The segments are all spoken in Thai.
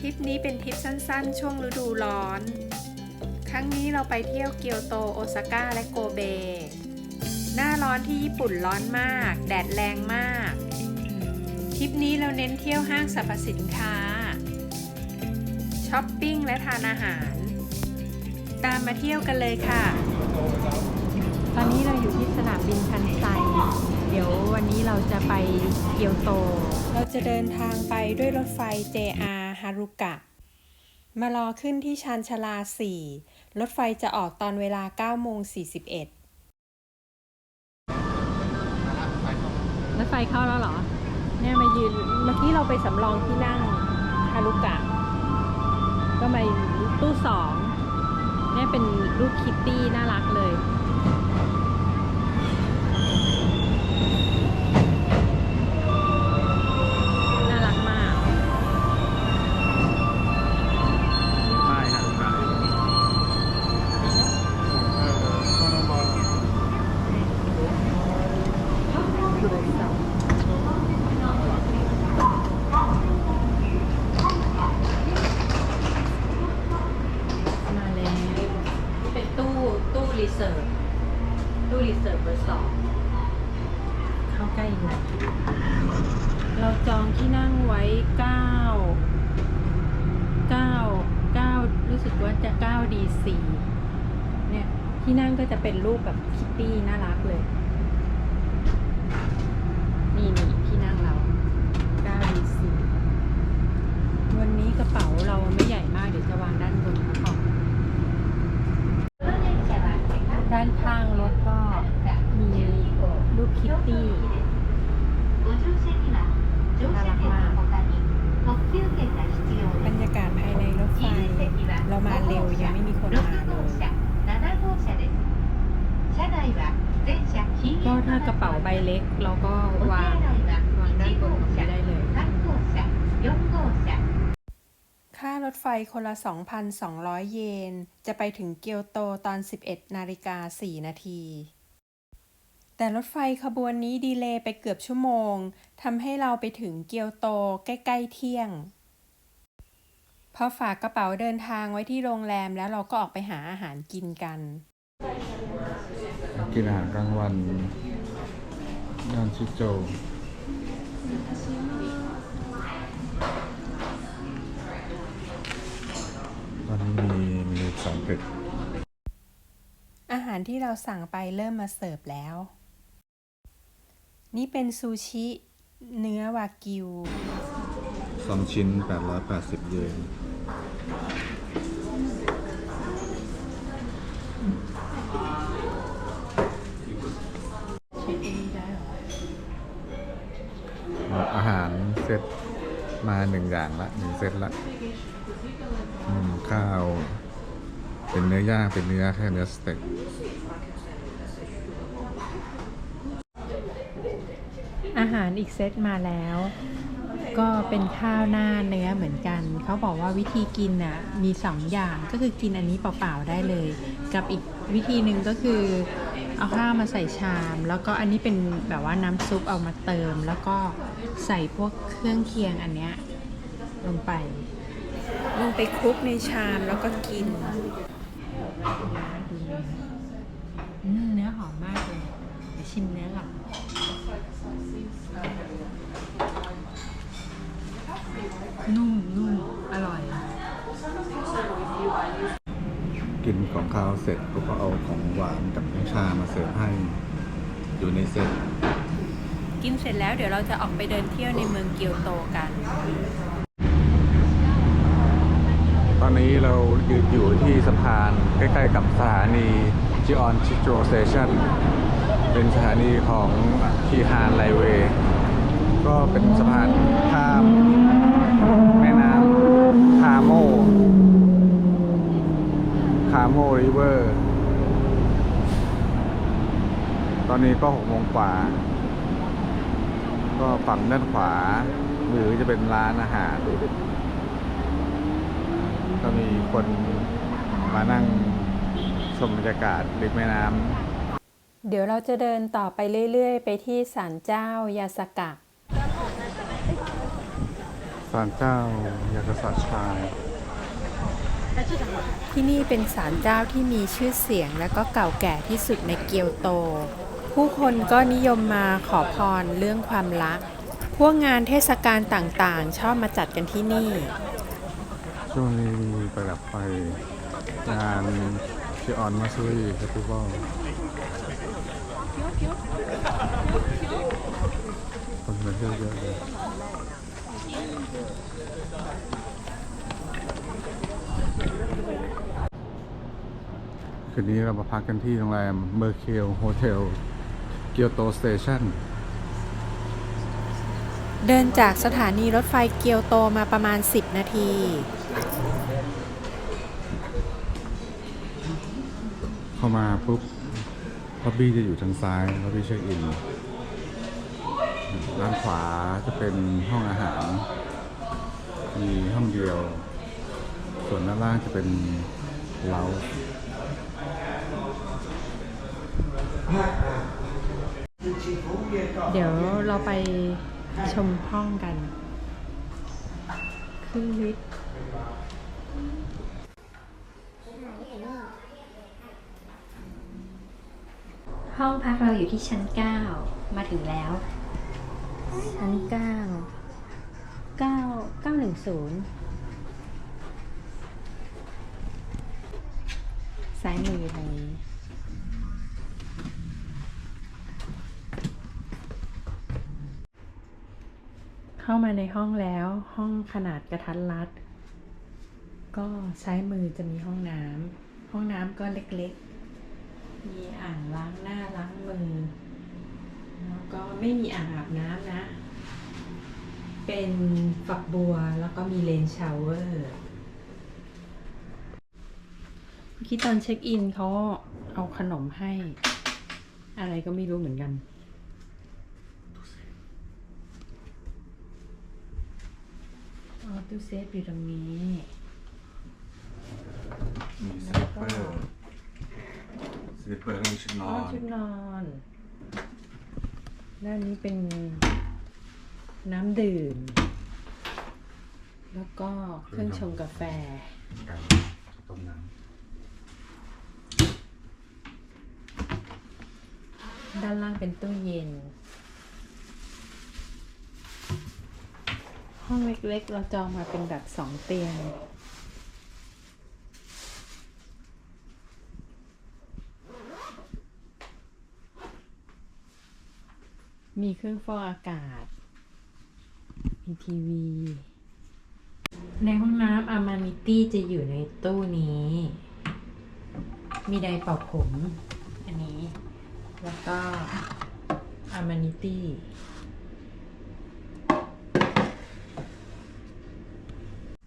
ทริปนี้เป็นทริปสั้นๆ ช่วงฤดูร้อน ครั้งนี้เราไปเที่ยวเกียวโต โอซาก้า และโกเบ หน้าร้อนที่ญี่ปุ่นร้อนมาก แดดแรงมาก ทริปนี้เราเน้นเที่ยวห้างสรรพสินค้า ช้อปปิ้งและทานอาหาร ตามมาเที่ยวกันเลยค่ะ ตอนนี้เราอยู่ที่สนามบินคันไซ เดี๋ยววันนี้เราจะไปเกียวโต เราจะเดินทางไปด้วยรถไฟ JR ฮารุกะ มารอขึ้นที่ชานชาลา 4 รถไฟจะออกตอนเวลา9โมง41 รถไฟเข้าแล้วเหรอ เนี่ยมายืน เมื่อกี้เราไปสำรองที่นั่งฮารุกะ ก็มาตู้สองเนี่ยเป็นรูปคิตตี้น่ารักเลย จะเก้าดีสี่เนี่ยที่นั่งก็จะเป็นรูปแบบคิตตี้น่ารักเลย นี่นี่ที่นั่งเราเก้าดีสี่วันนี้กระเป๋าเราไม่ใหญ่มาก เดี๋ยวจะวางด้านบนก็พอด้านข้างรถก็มีรูปคิตตี้น่ารักมาก เรามาเร็วยังไม่มีคนมาก็ถ้ากระเป๋าใบเล็กเราก็วางวางด้านบนของได้เลย ค่ารถไฟคนละ 2,200 เยน จะไปถึงเกียวโตตอน 11 นาฬิกา 4 นาทีแต่รถไฟขบวนนี้ดีเลย์ไปเกือบชั่วโมง ทำให้เราไปถึงเกียวโตใกล้ ๆ เที่ยง พอฝากกระเป๋าเดินทางไว้ที่โรงแรมแล้วเราก็ออกไปหาอาหารกินกัน กินอาหารกลางวันย่านชิโจวตอนนี้มีมีสองเป็ดอาหารที่เราสั่งไปเริ่มมาเสิร์ฟแล้ว นี่เป็นซูชิ เนื้อวากิว สองชิ้น 880 เยน อาหารเซตมาหนึ่งอย่างละหนึ่งเซตละข้าว เป็นเนื้อย่าง เป็นเนื้อแค่เนื้อสเต็กอาหารอีกเซตมาแล้ว ก็เป็นข้าวหน้าเนื้อเหมือนกัน เขาบอกว่าวิธีกินน่ะมีสองอย่างก็คือกินอันนี้เปล่าๆได้เลย กับอีกวิธีหนึ่งก็คือเอาข้าวมาใส่ชาม แล้วก็อันนี้เป็นแบบว่าน้ำซุปเอามาเติม แล้วก็ใส่พวกเครื่องเคียงอันเนี้ยลงไป ลงไปคลุกในชามแล้วก็กินอืมเนื้อหอมมากเลยเดี๋ยวชิมเนื้อก่อน นุ่มนุ่มอร่อย กินของข้าวเสร็จก็เอาของหวานกับน้ำชามาเสิร์ฟให้อยู่ในเซตกินเสร็จแล้วเดี๋ยวเราจะออกไปเดินเที่ยวในเมืองเกียวโตกัน ตอนนี้เรายืนอยู่ที่สะพานใกล้ๆกับสถานีจิออนชิโจสเตชันเป็นสถานีของคีฮานไลเวย์ก็เป็นสะพานข้ามแม่น้ำคาโม คาโมริเวอร์ ตอนนี้ก็หกโมงกว่า ก็ฝั่งด้านขวา มือจะเป็นร้านอาหาร ก็มีคนมานั่งชมบรรยากาศริมแม่น้ำ เดี๋ยวเราจะเดินต่อไปเรื่อยๆ ไปที่ศาลเจ้ายาสกะศศาลเจ้ายากษัตริย์ชาย ที่นี่เป็นศาลเจ้าที่มีชื่อเสียงและก็เก่าแก่ที่สุดในเกียวโต ผู้คนก็นิยมมาขอพรเรื่องความรัก พวกงานเทศกาลต่างๆ ชอบมาจัดกันที่นี่ ช่วงนี้มีประดับไฟงานที่ออนมาซูรีเฟสติวัลคนมาเยอะเลย คืนนี้เรามาพักกันที่โรงแรมเมอร์เคียวโฮเทลเกียวโตสเตชันเดินจากสถานีรถไฟเกียวโตมาประมาณ 10 นาที เข้ามาปุ๊บล็อบบี้จะอยู่ทางซ้ายล็อบบี้เช็คอินด้านขวาจะเป็นห้องอาหาร มีห้องเดียว ส่วนด้านล่างจะเป็นเล้าเดี๋ยวเราไปชมห้องกัน ขึ้นลิฟต์ห้องพักเราอยู่ที่ชั้น 9 มาถึงแล้ว ชั้น 9 9 910 ซ้ายมือทางนี้ เข้ามาในห้องแล้วห้องขนาดกระทัดรัด ก็ซ้ายมือจะมีห้องน้ำห้องน้ำก็เล็กๆ มีอ่างล้างหน้าล้างมือ แล้วก็ไม่มีอ่างอาบน้ำนะ เป็นฝักบัวแล้วก็มีเลนชาวเวอร์ มื่อกี้ตอนเช็คอินเขาเอาขนมให้ อะไรก็ไม่รู้เหมือนกัน อ๋อตู้เซฟอยู่ตรงนี้ มีสลิปเปอร์สลิปเปอร์มีชุดนอ๋ออนชุดนอน ด้านนี้เป็นน้ำดื่ม แล้วก็เครื่องชงกาแฟ กันต้มน้ ด้านล่างเป็นตู้เย็น ห้องเล็กๆ เราจองมาเป็นแบบสองเตียง มีเครื่องฟอกอากาศ มีทีวี ในห้องน้ำอามานิตี้จะอยู่ในตู้นี้ มีไดร์เป่าผม แล้วก็อามานิตี้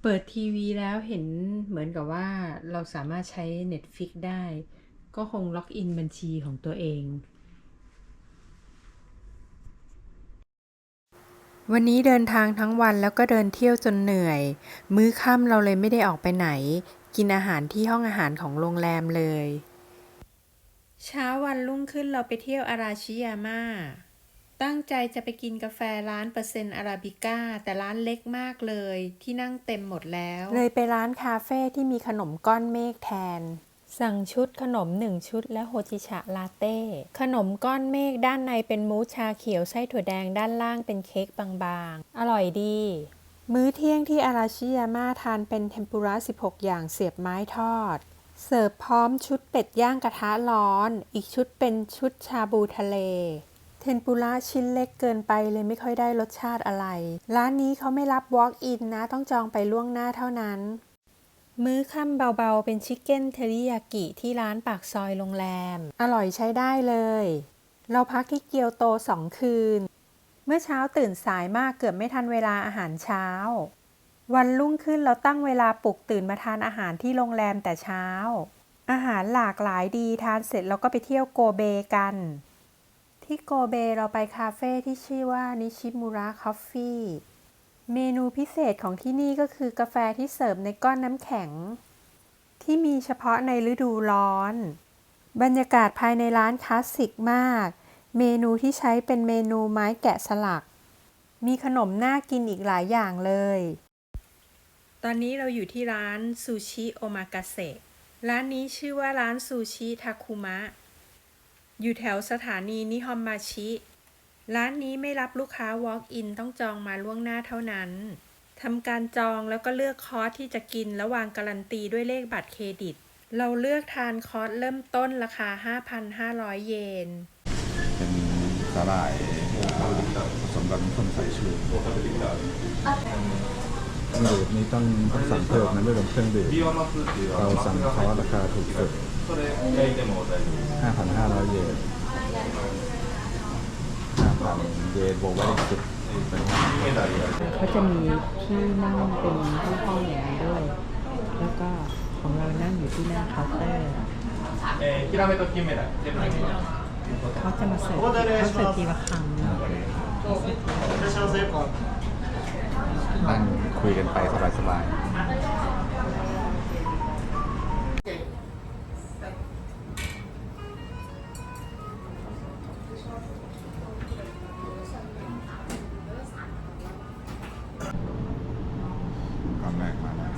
เปิดทีวีแล้วเห็นเหมือนกับว่าเราสามารถใช้ Netflix ได้ ก็คงล็อกอินบัญชีของตัวเอง วันนี้เดินทางทั้งวันแล้วก็เดินเที่ยวจนเหนื่อย มื้อค่ำเราเลยไม่ได้ออกไปไหน กินอาหารที่ห้องอาหารของโรงแรมเลย เช้าวันรุ่งขึ้นเราไปเที่ยวอาราชิยาม่า ตั้งใจจะไปกินกาแฟร้านเปอร์เซ็นต์อาราบิก้า แต่ร้านเล็กมากเลย ที่นั่งเต็มหมดแล้ว เลยไปร้านคาเฟ่ที่มีขนมก้อนเมฆแทน สั่งชุดขนมหนึ่งชุดและโฮจิชะลาเต้ ขนมก้อนเมฆด้านในเป็นมูสชาเขียวไส้ถั่วแดงด้านล่างเป็นเค้กบางๆ อร่อยดี มื้อเที่ยงที่อาราชิยาม่าทานเป็นเทมปุระ 16 อย่างเสียบไม้ทอด เสิร์ฟพร้อมชุดเป็ดย่างกระทะร้อน อีกชุดเป็นชุดชาบูทะเล เทนปุระชิ้นเล็กเกินไปเลยไม่ค่อยได้รสชาติอะไร ร้านนี้เขาไม่รับ Walk-in นะ ต้องจองไปล่วงหน้าเท่านั้น มื้อค่ำเบาๆ เป็นชิคเก้นเทริยากิที่ร้านปากซอยโรงแรม อร่อยใช้ได้เลย เราพักที่เกียวโตสองคืน เมื่อเช้าตื่นสายมากเกือบไม่ทันเวลาอาหารเช้า วันรุ่งขึ้นเราตั้งเวลาปลุกตื่นมาทานอาหารที่โรงแรมแต่เช้า อาหารหลากหลายดีทานเสร็จเราก็ไปเที่ยวโกเบกัน ที่โกเบเราไปคาเฟ่ที่ชื่อว่านิชิมุระคอฟฟี่เมนูพิเศษของที่นี่ก็คือกาแฟที่เสิร์ฟในก้อนน้ำแข็ง ที่มีเฉพาะในฤดูร้อน บรรยากาศภายในร้านคลาสสิกมาก เมนูที่ใช้เป็นเมนูไม้แกะสลัก มีขนมน่ากินอีกหลายอย่างเลย ตอนนี้เราอยู่ที่ร้านซูชิโอมากาเสะร้านนี้ชื่อว่าร้านซูชิทาคุมะ อยู่แถวสถานีนิฮอมมาชิ ร้านนี้ไม่รับลูกค้า walk in ต้องจองมาล่วงหน้าเท่านั้น ทำการจองแล้วก็เลือกคอร์สที่จะกินและวางการันตีด้วยเลขบัตรเครดิต เราเลือกทานคอร์สเริ่มต้นราคา 5,500 เยน เป็นสาหร่ายผสมกับน้ำส้มสายชู เครื่องดื่มนี่ต้องต้องสั่งเพิ่มนะไม่รวมเครื่องดื่มเราสั่งเอร์สราคาถูกสุดห้าพันห้าร้อยเยนห้าพันเยนบวกไว้อีกสิบก็จะมีที่นั่งเป็นห้องๆอย่างนี้ด้วย แล้วก็ของเรานั่งอยู่ที่หน้าเคาน์เตอร์เขาจะมาเสิร์ฟเขาเสิร์ฟทีละครั้ง นาะนั่งคุยกันไปสบายๆตอนแรกมาแล้ว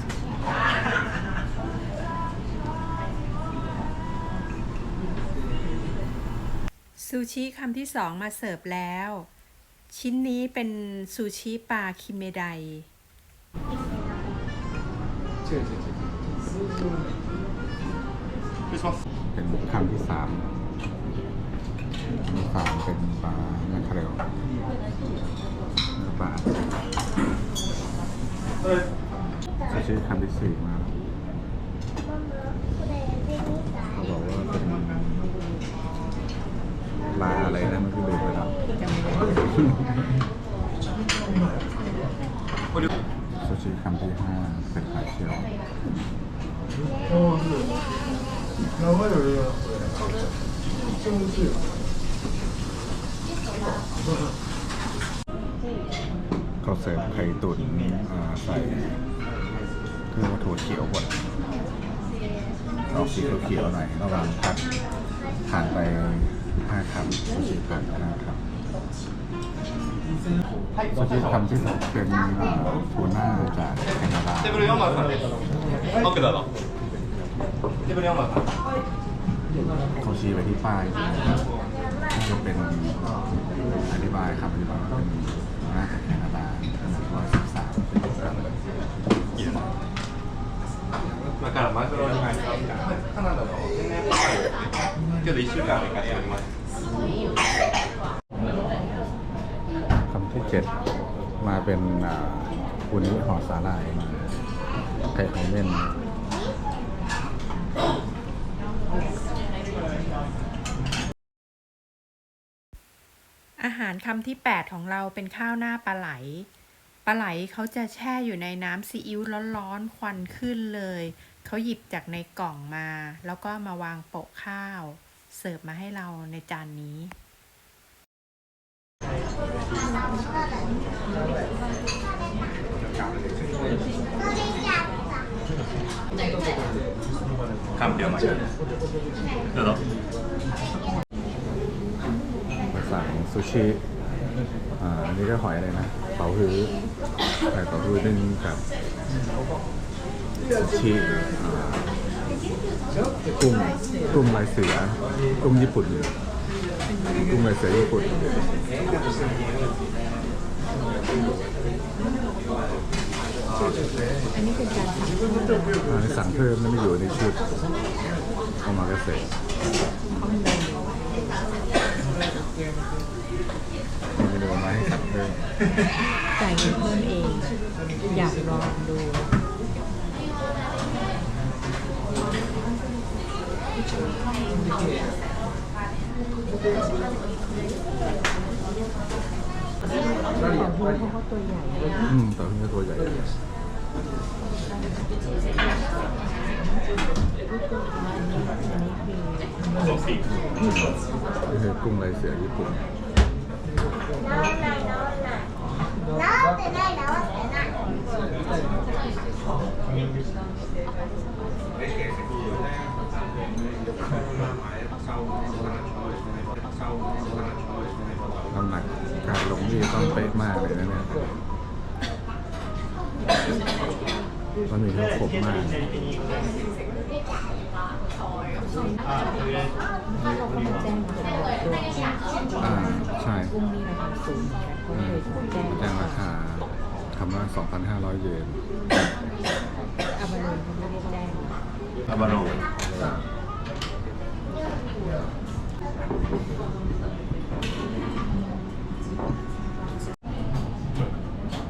ซูชิคำที่สองมาเสิร์ฟแล้ว ชิ้นนี้เป็นซูชิปลาคิเมไดเป็นคำที่สามสามเป็นปลาแมคเคาเรลปลาซูชิคำที่สี่มาบอกว่าเป็นปลาอะไรนะมันก็ลืมไปแล้ว จำไม่ได้ ซูชิคำที่ห้า เป็นไข่เชียวเขาเสิร์ฟไข่ตุ๋นอ่าใส่เครื่องว่าถั่วเขียวบดออกสีเขียวๆหน่อยระหว่างพัดผ่านไปห้าคำซูชิผ่านห้าคำ ซูชิคำที่สองเป็นอ่าทูน่าจากแคนาดา テーブル4番さんです奥だろテーブル4番さん เขาชี้ไปที่ป้ายใช่ไหมครับน่าจะเป็นอธิบายครับอธิบายว่าเป็นน่าจะแคนาดาร้อยสิบสาม だからマグロに入ってますからカナダの天然パイけど1週間寝かしております ็ดมาเป็นอ่าอุนิห่อสาหร่ายมาไข่ของเม่นอาหารคำที่ 8 ของเราเป็นข้าวหน้าปลาไหล ปลาไหลเขาจะแช่อยู่ในน้ำซีอิ๊วร้อนๆ ควันขึ้นเลย เขาหยิบจากในกล่องมา แล้วก็มาวางโปะข้าว เสิร์ฟมาให้เราในจานนี้ ข้ามเดียวมาเดี๋ยวหรอสั่งซูชิ อ่า อันนี้ก็หอยอะไรนะเป๋าหื้อหอยเป๋าหื้อนึ่งกับซูชิอ่ากุ้งกุ้งลายเสือกุ้งญี่ปุ่น กุ้งลายเสือญี่ปุ่นอันนี้สั่งเพิ่มนั่นไม่อยู่ในชุดเอามากระเสร็จเขามีเมนูมีเมาให้สั่งเพิ่มจ่ายเงินเพิ่มเอง อยากลองดูขอ อืมแต่เพิ่งจะตัวใหญ่อันนี้คือนี่คือกุ้งลายเสือญี่ปุ่น直 น้ำหนักการลงนี่ต้องเป๊ะมากเลยนะเนี่ยมันมีทั้งขบมากถ้าเราก็มาแจ้งอ่าใช่กุ้งมีราคาสูงก็เลยแจ้งแจ้งราคาคำว่า2,500 เยนอาบาโลนไม่ได้แจ้งอาบาโลน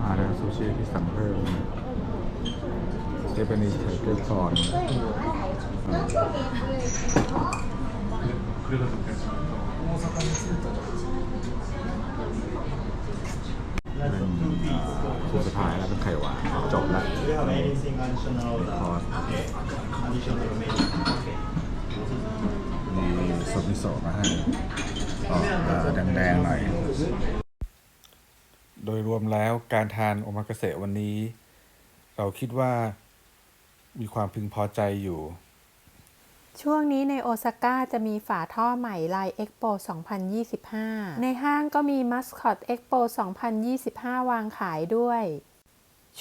มาแล้วซูชิที่สั่งเพิ่มเจแปนิสไทเกอร์คอนคู่สุดท้ายแล้วเป็นไข่หวานจบแล้วคอร์ มีซอสมิโซะมาให้ออกเอ่อแดงๆหน่อย โดยรวมแล้วการทานโอมากาเสะวันนี้ เราคิดว่ามีความพึงพอใจอยู่ ช่วงนี้ในโอซาก้าจะมีฝาท่อใหม่ลาย Expo 2025 ในห้างก็มี Mascot Expo 2025 วางขายด้วย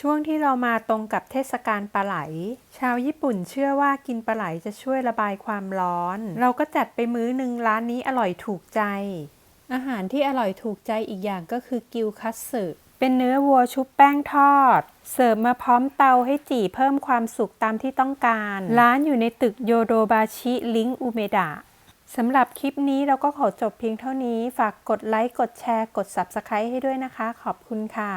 ช่วงที่เรามาตรงกับเทศกาลปลาไหล ชาวญี่ปุ่นเชื่อว่ากินปลาไหลจะช่วยระบายความร้อน เราก็จัดไปมื้อหนึ่งร้านนี้อร่อยถูกใจ อาหารที่อร่อยถูกใจอีกอย่างก็คือกิวคัตสึเป็นเนื้อวัวชุบแป้งทอด เสิร์ฟมาพร้อมเตาให้จี่เพิ่มความสุขตามที่ต้องการ ร้านอยู่ในตึกโยโดบาชิลิงอุเมดะสำหรับคลิปนี้เราก็ขอจบเพียงเท่านี้ ฝากกดไลค์ กดแชร์ กด Subscribe ให้ด้วยนะคะ ขอบคุณค่ะ